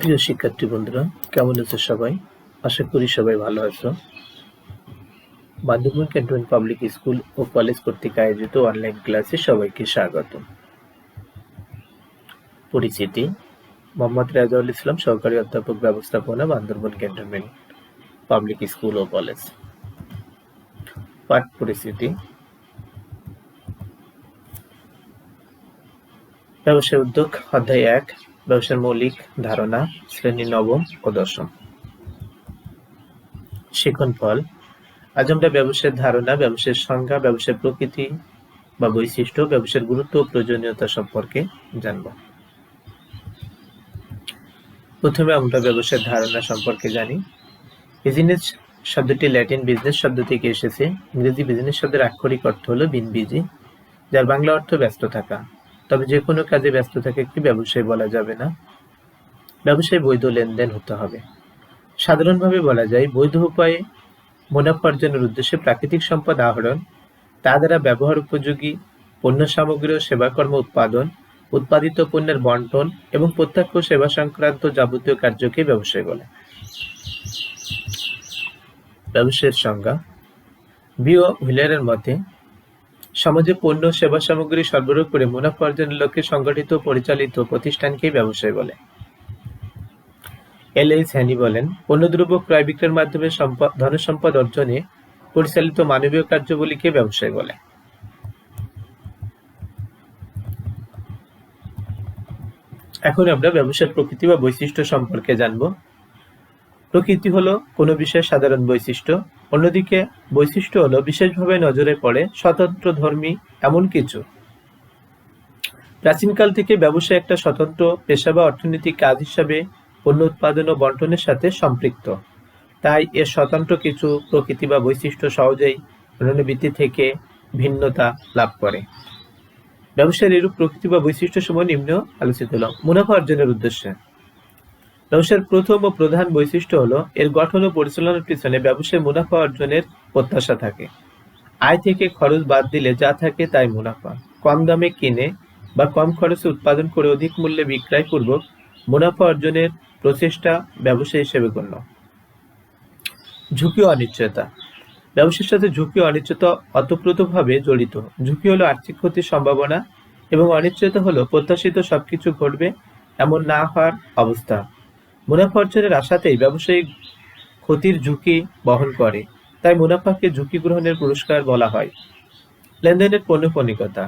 প্রিয় শিক্ষার্থী বন্ধুরা, কেমন আছো সবাই? আশা করি সবাই ভালো আছো। বান্দরবান ক্যান্টনমেন্ট পাবলিক স্কুল ও কলেজ কর্তৃক আয়োজিত অনলাইন ক্লাসে সবাইকে স্বাগত। পরিচিতি, মোহাম্মদ রাজাউল ইসলাম, সহকারী অধ্যাপক, ব্যবস্থাপনা, বান্দরবান ক্যান্টনমেন্ট পাবলিক স্কুল ও কলেজ পাঠ পরিস্থিতি ব্যবসায় উদ্যোগ, অধ্যায় এক ব্যবসার মৌলিক ধারণা, শ্রেণি নবম ও দশম। শিখন ফল। আজ আমরা ব্যবসায়ের ধারণা ব্যবসায়ের সংজ্ঞা ব্যবসায়ের প্রকৃতি বা বৈশিষ্ট্য, ব্যবসার গুরুত্ব ও প্রয়োজনীয়তা সম্পর্কে জানব। প্রথমে আমরা ব্যবসায়ের ধারণা সম্পর্কে জানি। বিজনেস শব্দটি ল্যাটিন বিজনেস শব্দ থেকে এসেছে। ইংরেজি বিজনেস শব্দের আক্ষরিক অর্থ হলো বিন বিজি যার বাংলা অর্থ ব্যস্ত থাকা। তবে যে কোনো কাজে ব্যস্ত থাকে কি ব্যবসায় বলা যাবে না। ব্যবসায় বৈধ লেনদেন হতে হবে। সাধারণভাবে বলা যায়, বৈধ উপায়ে মুনাফার্জনের উদ্দেশ্যে প্রাকৃতিক সম্পদ আহরণ, তা দ্বারা ব্যবহার উপযোগী পণ্য সামগ্রী ও সেবাকর্ম উৎপাদন, উৎপাদিত পণ্যের বন্টন এবং প্রত্যক্ষ সেবা সংক্রান্ত যাবতীয় কার্যকে ব্যবসায় বলে। ব্যবসায়ের সংজ্ঞা, বিও হুইলারের মতে সমাজে পণ্য, সেবা সামগ্রী সরবরাহ করে মুনাফা অর্জনের লক্ষ্যে সংগঠিত পরিচালিত প্রতিষ্ঠানকেই ব্যবসায় বলে। এল এইচ হ্যানি বলেন, পণ্যদ্রব্য ক্রয় বিক্রয়ের মাধ্যমে সম্পদ, ধনসম্পদ অর্জনে পরিচালিত মানবীয় কার্যগুলিকে ব্যবসায় বলে। এখন আমরা ব্যবসার প্রকৃতি বা বৈশিষ্ট্য সম্পর্কে জানব। প্রকৃতি হলো কোনো বিষয়ের সাধারণ বৈশিষ্ট্য, অন্যদিকে বৈশিষ্ট্য হলো বিশেষভাবে নজরে পড়ে স্বতন্ত্র ধর্মী এমন কিছু। প্রাচীনকাল থেকে ব্যবসা একটা স্বতন্ত্র পেশা বা অর্থনৈতিক কাজ হিসাবে পণ্য উৎপাদন ও বন্টনের সাথে সম্পৃক্ত। তাই এর স্বতন্ত্র কিছু প্রকৃতি বা বৈশিষ্ট্য সহজেই অন্যান্য থেকে ভিন্নতা লাভ করে। ব্যবসার এরূপ প্রকৃতি বা বৈশিষ্ট্য সময় নিম্ন আলোচিত হল। মুনাফা অর্জনের উদ্দেশ্যে। ব্যবসার প্রথম ও প্রধান বৈশিষ্ট্য হলো, এর গঠন ও পরিচালনার পিছনে ব্যবসায় মুনাফা অর্জনের প্রত্যাশা থাকে। আয় থেকে খরচ বাদ দিলে যা থাকে তাই মুনাফা। কম দামে কিনে বা কম খরচে উৎপাদন করে অধিক মূল্যে বিক্রয় পূর্বক মুনাফা অর্জনের প্রচেষ্টা ব্যবসা হিসেবে গণ্য। ঝুঁকি অনিশ্চয়তা। ব্যবসার সাথে ঝুঁকি অনিশ্চয়তা অতপ্রতভাবে জড়িত। ঝুঁকি হলো আর্থিক ক্ষতির সম্ভাবনা এবং অনিশ্চয়তা হলো প্রত্যাশিত সবকিছু ঘটবে এমন না হওয়ার অবস্থা। মুনাফা অর্জনের আশাতেই ব্যবসায়িক ক্ষতির ঝুঁকি বহন করে, তাই মুনাফাকে ঝুঁকি গ্রহণের পুরস্কার বলা হয়। লেনদেনের পণ্যপণিকতা।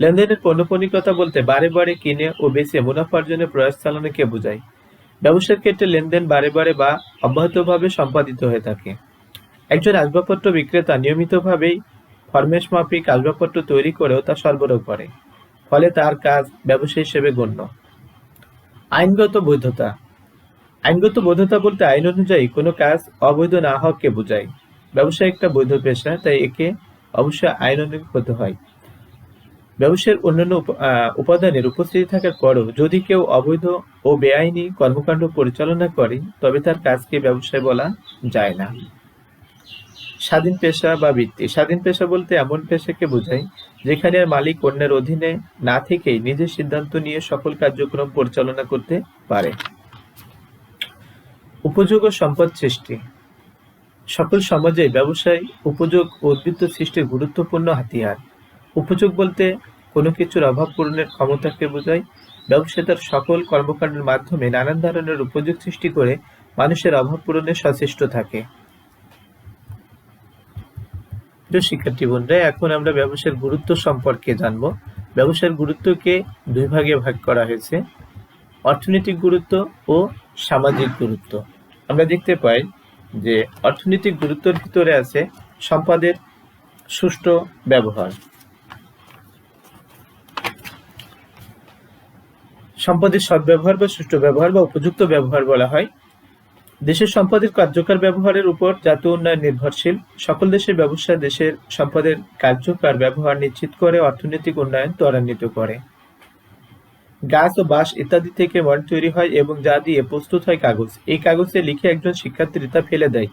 লেনদেনের পণ্যপণিকতা বলতে বারে বারে কিনে ও বেচে মুনাফা অর্জনের প্রয়াস চালানোকে বোঝায়? ব্যবসার ক্ষেত্রে লেনদেন বারে বারে বা অব্যাহতভাবে সম্পাদিত হয়ে থাকে। একজন আসবাবপত্র বিক্রেতা নিয়মিতভাবেই ফরমেশ মাফিক আসবাবপত্র তৈরি করেও তা সরবরাহ করে, ফলে তার কাজ ব্যবসা হিসেবে গণ্য। আইনগত বৈধতা। আইনগত বৈধতা বলতে আইন অনুযায়ী কোনো কাজ অবৈধ না হওয়াকে বোঝায়। ব্যবসা একটা বৈধ পেশা, তাই একে অবশ্যই আইন অনুযায়ী হতে হয়। ব্যবসায়ের অন্যান্য উপাদানের উপস্থিতি থাকার পরও যদি কেউ অবৈধ ও বেআইনি কর্মকাণ্ড পরিচালনা করে, তবে তার কাজকে ব্যবসায় বলা যায় না। স্বাধীন পেশা বা বৃত্তি। স্বাধীন পেশা বলতে এমন পেশাকে বোঝায়, যেখানে মালিক অন্যের অধীনে না থেকেই নিজের সিদ্ধান্ত নিয়ে সকল কার্যক্রম পরিচালনা করতে পারে। উপযোগ ও সম্পদ সৃষ্টি। সকল সমাজে ব্যবসায় উপযোগ ও উদ্বৃত্ত সৃষ্টির গুরুত্বপূর্ণ হাতিয়ার। উপযোগ বলতে কোনো কিছুর অভাব পূরণের ক্ষমতাকে বোঝায়। ব্যবসায় তার সকল কর্মকাণ্ডের মাধ্যমে নানান ধরনের উপযোগ সৃষ্টি করে মানুষের অভাব পূরণে সচেষ্ট থাকে। শিক্ষার্থী বন্ধুরা, এখন আমরা ব্যবসার গুরুত্ব সম্পর্কে জানব। ব্যবসার গুরুত্বকে দুই ভাগে ভাগ করা হয়েছে। অর্থনৈতিক গুরুত্ব ও সামাজিক গুরুত্ব। আমরা দেখতে পাই যে অর্থনৈতিক গুরুত্বের ভিতরে আছে সম্পদের সুষ্ঠু ব্যবহার। সম্পদের সদ্ব্যবহার বা সুষ্ঠু ব্যবহার বা উপযুক্ত ব্যবহার বলা হয়। দেশের সম্পদের কার্যকর ব্যবহারের উপর জাতীয় উন্নয়ন নির্ভরশীল। সকল দেশের ব্যবসা দেশের সম্পদের কার্যকর ব্যবহার নিশ্চিত করে অর্থনৈতিক উন্নয়ন ত্বরান্বিত করে। গাছ ও বাঁশ ইত্যাদি থেকে মড তৈরি হয় এবং যা দিয়ে প্রস্তুত হয় কাগজ। এই কাগজে লিখে একজন শিক্ষার্থী তা ফেলে দেয়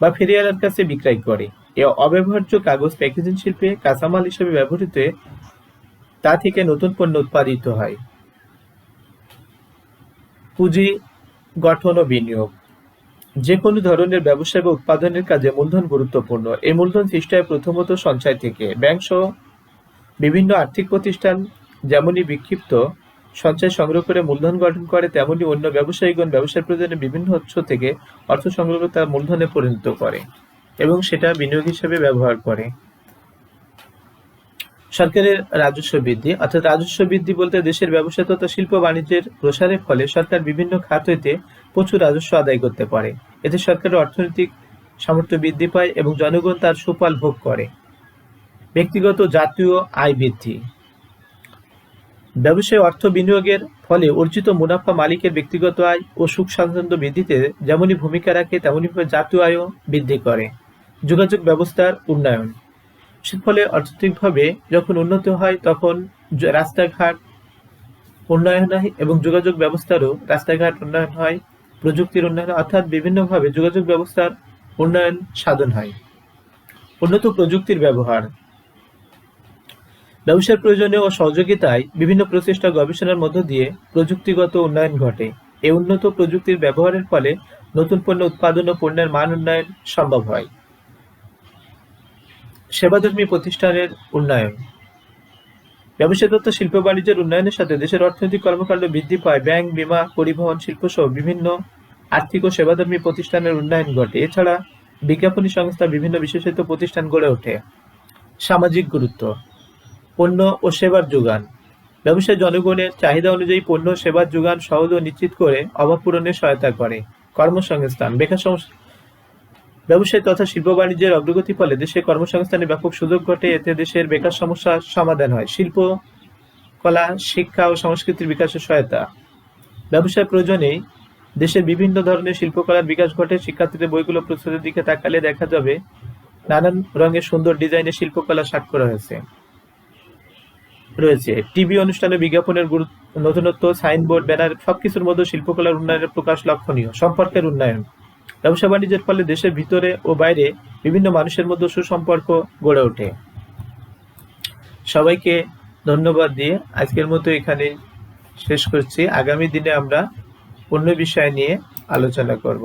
বা ফেরিয়ালার কাছে বিক্রয় করে। এ অব্যবহার্য কাগজ প্যাকেজিং শিল্পে কাঁচামাল হিসেবে ব্যবহৃত তা থেকে নতুন পণ্য উৎপাদিত হয়। পুঁজি, গঠন ও বিনিয়োগ। যে কোনো ধরনের ব্যবসা বা উৎপাদনের কাজে মূলধন গুরুত্বপূর্ণ। এই মূলধন সৃষ্টি হয় প্রথমত সঞ্চয় থেকে। ব্যাংক সহ বিভিন্ন আর্থিক প্রতিষ্ঠান, যেমনই বিক্ষিপ্ত সঞ্চয় সংগ্রহ করে মূলধন গঠন করে, তেমনি অন্য ব্যবসায়ীগণ ব্যবসার প্রয়োজনে বিভিন্ন উৎস থেকে অর্থ সংগ্রহ করে তা মূলধনে পরিণত করে এবং সেটা বিনিয়োগ হিসেবে ব্যবহার করে। সরকারের রাজস্ব বৃদ্ধি, অর্থাৎ রাজস্ব বৃদ্ধি বলতে দেশের ব্যবসা তথা শিল্প বাণিজ্যের প্রসারের ফলে সরকার বিভিন্ন খাত হইতে প্রচুর রাজস্ব আদায় করতে পারে। এতে সরকারের অর্থনৈতিক সামর্থ্য বৃদ্ধি পায় এবং জনগণ তার সুফল ভোগ করে। ব্যক্তিগত জাতীয় আয় বৃদ্ধি। ব্যবসায় অর্থ বিনিয়োগের ফলে অর্জিত মুনাফা মালিকের ব্যক্তিগত আয় ও সুখ স্বাচ্ছন্দ্য বৃদ্ধিতে যেমনই ভূমিকা রাখে, তেমনইভাবে জাতীয় আয়ও বৃদ্ধি করে। যোগাযোগ ব্যবস্থার উন্নয়ন। ফলে অর্থনৈতিকভাবে যখন উন্নত হয়, তখন রাস্তাঘাট উন্নয়ন হয় এবং যোগাযোগ ব্যবস্থারও রাস্তাঘাট উন্নয়ন হয়, প্রযুক্তির উন্নয়ন অর্থাৎ বিভিন্নভাবে যোগাযোগ ব্যবস্থার উন্নয়ন সাধন হয়। উন্নত প্রযুক্তির ব্যবহার। ব্যবসার প্রয়োজনে ও সহযোগিতায় বিভিন্ন প্রচেষ্টা গবেষণার মধ্য দিয়ে প্রযুক্তিগত উন্নয়ন ঘটে। এই উন্নত প্রযুক্তির ব্যবহারের ফলে নতুন পণ্য উৎপাদন ও পণ্যের মান উন্নয়ন সম্ভব হয়। সেবাধর্মী প্রতিষ্ঠানের উন্নয়ন। ব্যবসা তথা শিল্প, বাণিজ্যের উন্নয়নের সাথে দেশের অর্থনৈতিক কর্মকাণ্ড বৃদ্ধি পায়। ব্যাংক, বিমা, পরিবহন, শিল্প সহ বিভিন্ন আর্থিক ও সেবাধর্মী প্রতিষ্ঠানের উন্নয়ন ঘটে। এছাড়া বিজ্ঞাপনী সংস্থা বিভিন্ন বিশেষায়িত প্রতিষ্ঠান গড়ে ওঠে। সামাজিক গুরুত্ব। পণ্য ও সেবার যোগান। ব্যবসায় জনগণের চাহিদা অনুযায়ী পণ্য, সেবার যোগান সহজ ও নিশ্চিত করে অভাব পূরণে সহায়তা করে। কর্মসংস্থান, বেকার সমস্যা ব্যবসায় তথা শিল্প বাণিজ্যের অগ্রগতি ফলে দেশে কর্মসংস্থানের ব্যাপক সুযোগ ঘটে, এতে দেশের বেকার সমস্যার সমাধান হয়। শিল্প, কলা, শিক্ষা ও সংস্কৃতির বিকাশের সহায়তা। ব্যবসায় প্রয়োজনেই দেশের বিভিন্ন ধরনের শিল্পকলার বিকাশ ঘটে। শিক্ষার্থীদের বইগুলো প্রস্তুতির দিকে তাকালে দেখা যাবে নানান রঙের সুন্দর ডিজাইনের শিল্পকলা স্বাক্ষর হয়েছে রয়েছে। টিভি অনুষ্ঠানে বিজ্ঞাপনের গুরুত্ব নতুনত্ব, সাইনবোর্ড, ব্যানার, সবকিছুর মধ্যে শিল্পকলার উন্নয়নের প্রকাশ লক্ষণীয়। সম্পর্কের উন্নয়ন। ব্যবসা বাণিজ্যের ফলে দেশের ভিতরে ও বাইরে বিভিন্ন মানুষের মধ্যে সুসম্পর্ক গড়ে ওঠে। সবাইকে ধন্যবাদ দিয়ে আজকের মতো এখানে শেষ করছি। আগামী দিনে আমরা অন্য বিষয় নিয়ে আলোচনা করব।